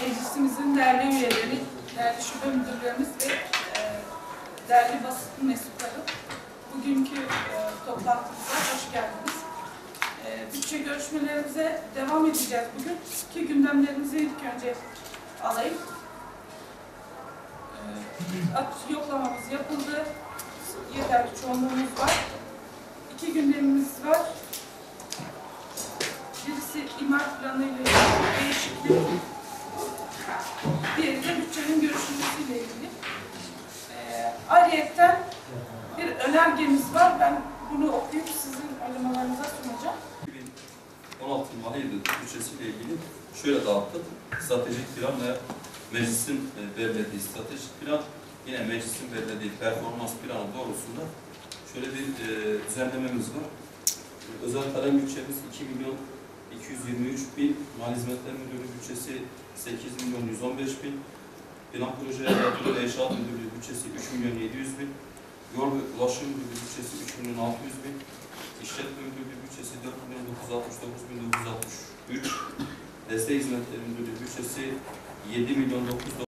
Meclisimizin değerli üyeleri, değerli şube müdürlerimiz ve e, değerli basın mensupları, bugünkü e, toplantımıza hoş geldiniz. E, bütçe görüşmelerimize devam edeceğiz bugün. Ki gündemlerimizi ilk önce alayım. E, yoklamamız yapıldı. Yeterli çoğunluğumuz var. İki gündemimiz var. Birisi imar planı ile değişiklik. Diğeri de bütçenin görüşülmesiyle ilgili. Ee, ayrıyetten bir önergemiz var. Ben bunu okuyup sizin oylamalarınıza sunacağım. 2016 mali bütçesiyle ilgili şöyle dağıttık. Stratejik plan ve meclisin e, belirlediği stratejik plan, yine meclisin belirlediği performans planı doğrusunda şöyle bir e, düzenlememiz var. Özel kalem bütçemiz 2 milyon 223 bin, Mali Hizmetler Müdürlüğü bütçesi 8 milyon 115 bin, Plan Proje ve İnşaat Müdürlüğü bütçesi 3 milyon 700 bin, Yol ve Ulaşım Müdürlüğü bütçesi 3 milyon 600 bin, İşletme Müdürlüğü bütçesi 4 milyon 969 bin 963, Destek Hizmetleri Müdürlüğü bütçesi 7 milyon 9